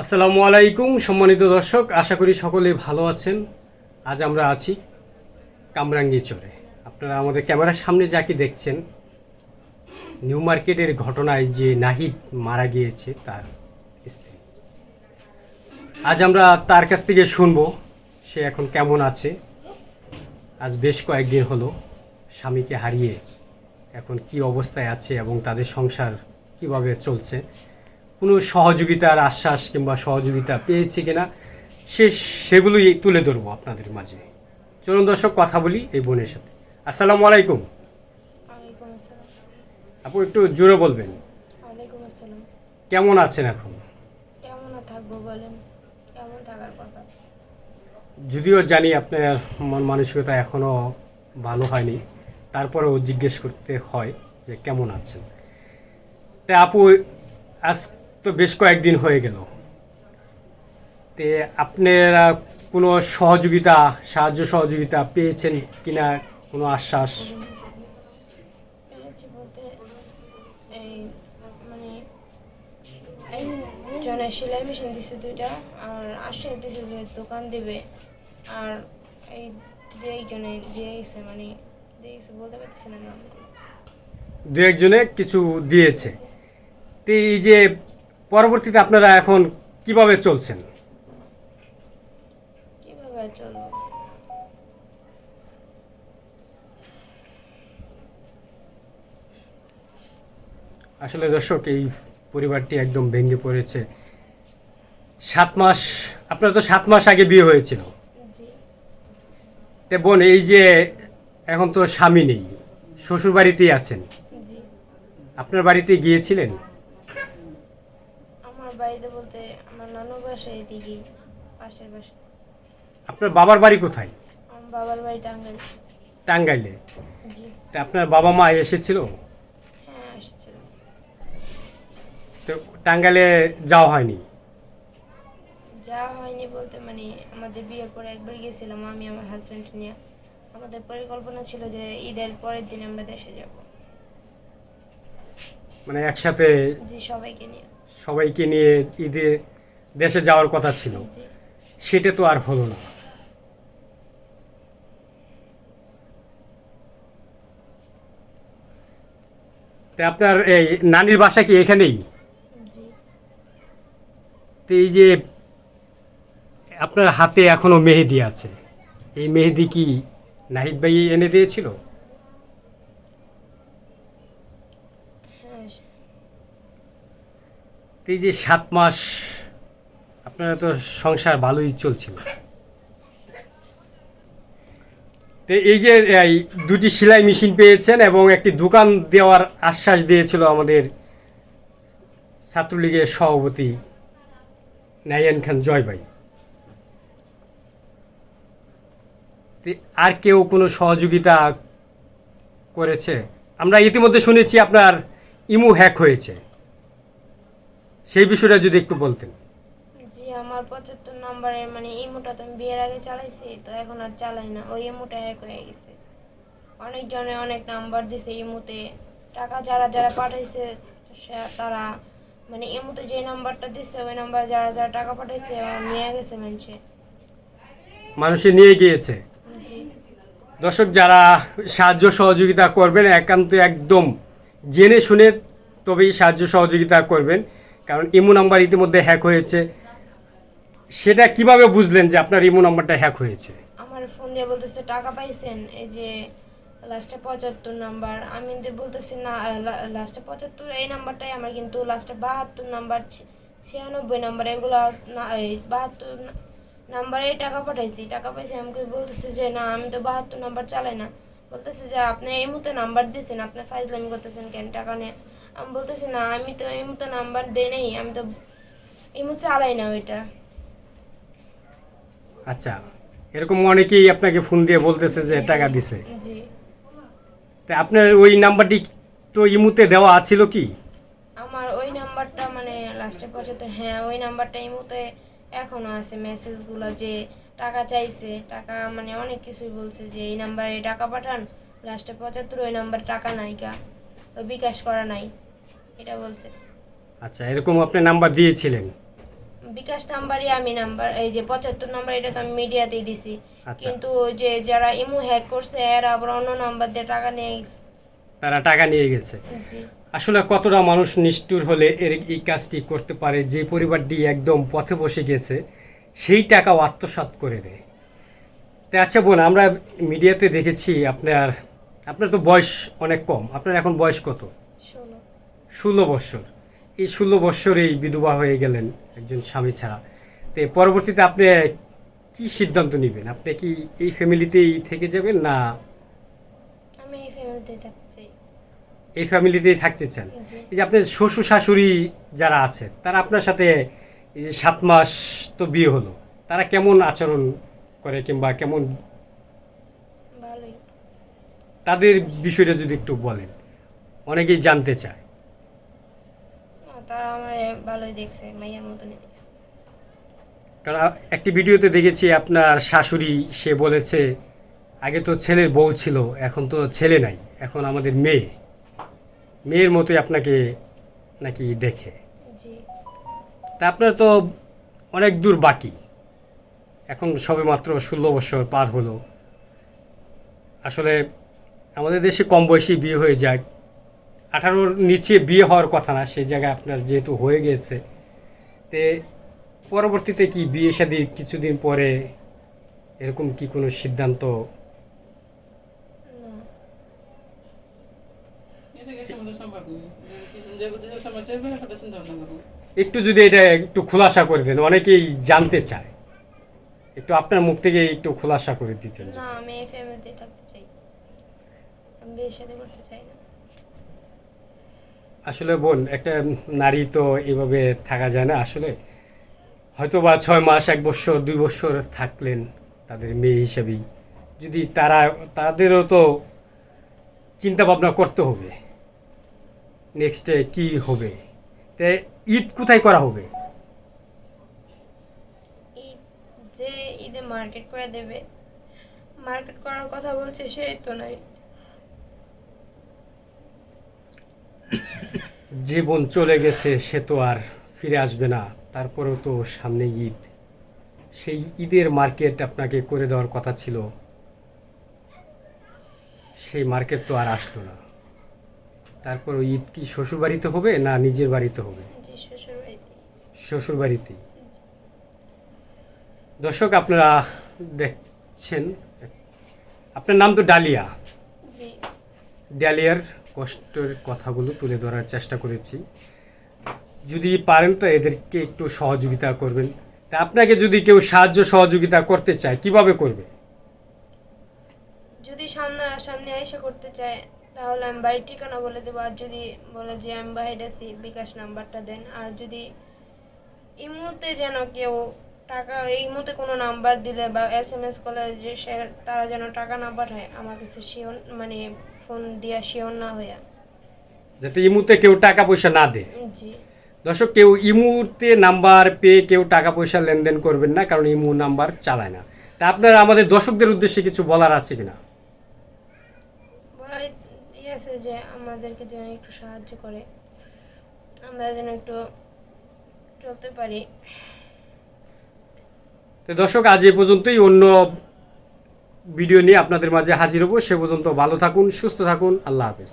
আসসালামু আলাইকুম, সম্মানিত দর্শক, আশা করি সকলে ভালো আছেন। আজ আমরা আছি কামরাঙ্গি চরে। আপনারা আমাদের ক্যামেরার সামনে যাকে দেখছেন, নিউ মার্কেটের ঘটনায় যে নাহিদ মারা গিয়েছে তার স্ত্রী। আজ আমরা তার কাছ থেকে শুনব, সে এখন কেমন আছে। আজ বেশ কয়েকদিন হলো স্বামীকে হারিয়ে এখন কি অবস্থায় আছে এবং তাদের সংসার কীভাবে চলছে। কোনো সহযোগিতার আশ্বাস কিংবা সহযোগিতা পেয়েছে কিনা সে সেগুলোই তুলে ধরবো আপনাদের মাঝে। চলুন দর্শক কথা বলি এই বোনের সাথে। আসসালামু আলাইকুম। আপু একটু জোরে বলবেন। কেমন আছেন এখন? কেমন আর থাকব বলেন? কেমন থাকার কথা? যদিও জানি আপনার মন মানসিকতা এখনও ভালো হয়নি তারপরেও জিজ্ঞেস করতে হয় যে কেমন আছেন। তা আপু আজ তো বেশ কয়েকদিন হয়ে গেল। তে আপনারা কোনো সহযোগিতা সাহায্য সহযোগিতা পেয়েছেন কিনা কোনো আশ্বাস? এই মানে সেলাই মেশিন দিছে দুইটা আর আশ্বাস দিছে যে দোকান দেবে আর এই দুই জনে দিয়ে গেছে মানে দিয়ে গেছে বলতে পারতেছে না দু একজনে কিছু দিয়েছে। তো এই যে পরবর্তীতে আপনারা এখন কীভাবে চলছেন? কীভাবে চলবো? আসলে দর্শক এই পরিবারটি একদম ভেঙে পড়েছে। সাত মাস আপনার তো সাত মাস আগে বিয়ে হয়েছিল। তে বোন এই যে এখন তো স্বামী নেই শ্বশুর বাড়িতেই আছেন আপনার বাড়িতে গিয়েছিলেন? বাড়িতে বলতে আমার নানু বাসা এদিকে পাশের বাসা আপনার বাবার বাড়ি কোথায়? আমার বাবার বাড়ি টাঙ্গাইল। টাঙ্গাইলে? জি। তা আপনার বাবা মা এসেছিল? হ্যাঁ আসছিল তো টাঙ্গাইলে যাওয়া হয়নি? যা হয়নি বলতে মানে আমাদের বিয়ের পরে একবার গেছিলাম আমি আমার হাজব্যান্ড নিয়ে। আমাদের পরিকল্পনা ছিল যে ঈদের পরের দিন আমরা দেশে যাব। মানে একসাথে জি সবাইকে নিয়ে। সবাইকে নিয়ে ঈদে দেশে যাওয়ার কথা ছিল। সেটা তো আর হলো না। আপনার এই নানির বাসা কি এখানেই? তো এই যে আপনার হাতে এখনও মেহেদি আছে। এই মেহেদি কি নাহিদ ভাই এনে দিয়েছিল হ্যাঁ তো এই যে সাত মাস আপনারা তো সংসার ভালোই চলছিল। এই যে দুটি সেলাই মেশিন পেয়েছেন এবং একটি দোকান দেওয়ার আশ্বাস দিয়েছিল আমাদের ছাত্রলীগের সভাপতি নাইয়ান খান জয় ভাই। আর কেউ কোনো সহযোগিতা করেছে? আমরা ইতিমধ্যে শুনেছি আপনার ইমু হ্যাক হয়েছে। সেই বিষয়টা যদি একটু বলতেন। জি আমার পঁচাত্তর নাম্বারের মানে ইমোটা তো আমি বিয়ের আগে চালাইছি তো এখন আর চালাই না। ওই ইমোটা হ্যাক হয়ে গেছে। অনেকজনে অনেক নাম্বার দিছে ইমোতে টাকা যারা যারা পাঠাইছে তারা মানে ইমোতে যে নাম্বারটা দিচ্ছে ওই নাম্বার যারা যারা টাকা পাঠাইছে নিয়ে গেছে মানুষে মানুষে নিয়ে গিয়েছে। দর্শক যারা সাহায্য সহযোগিতা করবেন একান্ত একদম জেনে শুনে তবেই সাহায্য সহযোগিতা করবেন। কারণ ইমো নাম্বার ইতিমধ্যে হ্যাক হয়েছে। সেটা কীভাবে বুঝলেন যে আপনার ইমো নাম্বারটা হ্যাক হয়েছে? আমার ফোন দিয়ে বলতেছে, টাকা পাইছেন? এই যে, লাস্টে পঁচাত্তর নাম্বার। আমি বলতেছি, না লাস্টে পঁচাত্তর, এই নাম্বারটাই আমার, কিন্তু লাস্টে বাহাত্তর নাম্বার ছিয়ানব্বই নাম্বার, এগুলা না বাহাত্তর নাম্বারে টাকা পাঠাইছি। টাকা পাইছি আমাকে বলতেছে যে, না, আমি তো বাহাত্তর নাম্বার চালাই না। বলতেছে যে, আপনি এই মুহূর্তে নাম্বার দিয়েছেন আপনি ফাইজলামি করতেছেন কেন? টাকা নিয়ে আমি বলতেছি না আমি তো এই মুহূর্তে নাম্বার দেই নাই আমি তো এই মুহূর্তে চালাই না ওইটা। আচ্ছা এরকম অনেকেই আপনাকে ফোন দিয়ে বলতেছে যে টাকা দিছে। জি। তা আপনার ওই নাম্বারটি তো ইমুতে দেওয়া আছিল কি? আমার ওই নাম্বারটা মানে লাস্টে পৌঁছাতে হ্যাঁ ওই নাম্বারটা এই মুহূর্তে এখনও আছে মেসেজগুলো যে টাকা চাইছে টাকা মানে অনেক কিছুই বলছে যে এই নাম্বারে টাকা পাঠান লাস্টে পঁচাত্তর ওই নাম্বার টাকা নাই গা ওই বিকাশ করা নাই। এটা বলছে। আচ্ছা এরকম আপনি নাম্বার দিয়েছিলেন? বিকাশ নাম্বারই আমি নাম্বার এই যে পঁচাত্তর নাম্বার এটা তো আমি মিডিয়াতেই দিছি। আচ্ছা। কিন্তু ওই যে যারা ইমু হ্যাক করছে এরা আবার অন্য নাম্বার দিয়ে টাকা নিয়ে। তারা টাকা নিয়ে গেছে। জি। আসলে কতটা মানুষ নিষ্ঠুর হলে এর এই কাজটি করতে পারে যে পরিবারটি একদম পথে বসে গেছে সেই টাকাও আত্মসাৎ করে দেয়। তা আচ্ছা বোন আমরা মিডিয়াতে দেখেছি আপনার আপনার তো বয়স অনেক কম আপনার এখন বয়স কত? ষোলো বৎসর। এই ষোলো বৎসরেই বিধবা হয়ে গেলেন একজন স্বামী ছাড়া। তো পরবর্তীতে আপনি কি সিদ্ধান্ত নেবেন? আপনি কি এই ফ্যামিলিতেই থেকে যাবেন না আমি এই ফ্যামিলিতে থাকতে চাই। এই ফ্যামিলিতেই থাকতে চান? এই যে আপনার শ্বশুর শাশুড়ি যারা আছে তারা আপনার সাথে এই যে সাত মাস তো বিয়ে হলো তারা কেমন আচরণ করে কিংবা কেমন তাদের বিষয়টা যদি একটু বলেন অনেকেই জানতে চায়। ভালোই দেখছে মাইয়ার মতনই দেখছে। কারণ একটি ভিডিওতে দেখেছি আপনার শাশুড়ি সে বলেছে আগে তো ছেলের বউ ছিল এখন তো ছেলে নাই এখন আমাদের মেয়ে। মেয়ের মতোই আপনাকে নাকি দেখে? তা আপনার তো অনেক দূর বাকি। এখন সবে মাত্র ষোলো বছর পার হলো। আসলে আমাদের দেশে কম বয়সী বিয়ে হয়ে যায় আঠারোর নিচে বিয়ে হওয়ার কথা না সেই জায়গায় আপনার যেহেতু হয়ে গেছে। তে পরবর্তীতে কি বিয়ে শাদী কিছুদিন পরে এরকম কি কোনো সিদ্ধান্ত? না। এটাকে সমুদ্র সম্পর্ক নেই কিছু যে বুঝে সময় চলবে সেটা চিন্তা ভাবনা করব। একটু যদি এটা একটু খোলাসা করে দেন অনেকেই জানতে চায়। একটু আপনার মুখ থেকে একটু খোলাসা করে দিতেন। না আমি এই ফ্যামিলিতেই থাকতে চাই। আমি বিয়ের সাথে করতে চাই না। আসলে বোন, একটা নারী তো এভাবে থাকা যায় না। আসলে হয়তো বা ছয় মাস, এক বছর, দুই বছর থাকলেন তাদের মেয়ে হিসেবেই। যদি তারা, তাদেরও তো চিন্তা ভাবনা করতে হবে। নেক্সটে কি হবে? তে ঈদ কোথায় করা হবে? যে ঈদে মার্কেট করে দেবে। মার্কেট করার কথা বলছে সেই তো নাই যে বোন চলে গেছে সে তো আর ফিরে আসবে না। তারপরেও তো সামনে ঈদ। সেই ঈদের মার্কেট আপনাকে করে দেওয়ার কথা ছিল। সেই মার্কেট তো আর আসলো না। তারপর ঈদ কি শ্বশুর বাড়িতে হবে না নিজের বাড়িতে হবে? যে শ্বশুর বাড়িতে বাড়িতেই দর্শক আপনারা দেখছেন আপনার নাম তো ডালিয়া। ডালিয়ার কষ্টের কথাগুলো তুলে ধরার চেষ্টা করেছি। যদি পারেন তো এদেরকে একটু সহযোগিতা করবেন। তা আপনাকে যদি কেউ সাহায্য সহযোগিতা করতে চায়, কীভাবে করবে? যদি সামনে সামনে আইসা করতে চায়, তাহলে আমি বাড়ির ঠিকানা বলে দেবো। আর যদি বলে যে আমি বাইরে আছি, বিকাশ নাম্বারটা দেন। আর যদি এই মুহূর্তে যেন কেউ টাকা এই মুহূর্তে কোনো নাম্বার দিলে বা এস এম এস করলে যে সে তারা যেন টাকা না পাঠায় আমার কাছে শিওর মানে ফোন দিয়া শিওর না হইয়া। যাতে এই মুহূর্তে কেউ টাকা পয়সা না দেয়। জি। দর্শক কেউ এই মুহূর্তে নাম্বার পেয়ে কেউ টাকা পয়সা লেনদেন করবেন না কারণ ইমু নাম্বার চালায় না। তা আপনার আমাদের দর্শকদের উদ্দেশ্যে কিছু বলার আছে কিনা? আছে যে আমাদেরকে যেন একটু সাহায্য করে। আমরা যেন একটু চলতে পারি। তো দর্শক, আজ এ পর্যন্তই। অন্য ভিডিও নিয়ে আপনাদের মাঝে হাজির হব। সে পর্যন্ত ভালো থাকুন, সুস্থ থাকুন। আল্লাহ হাফেজ।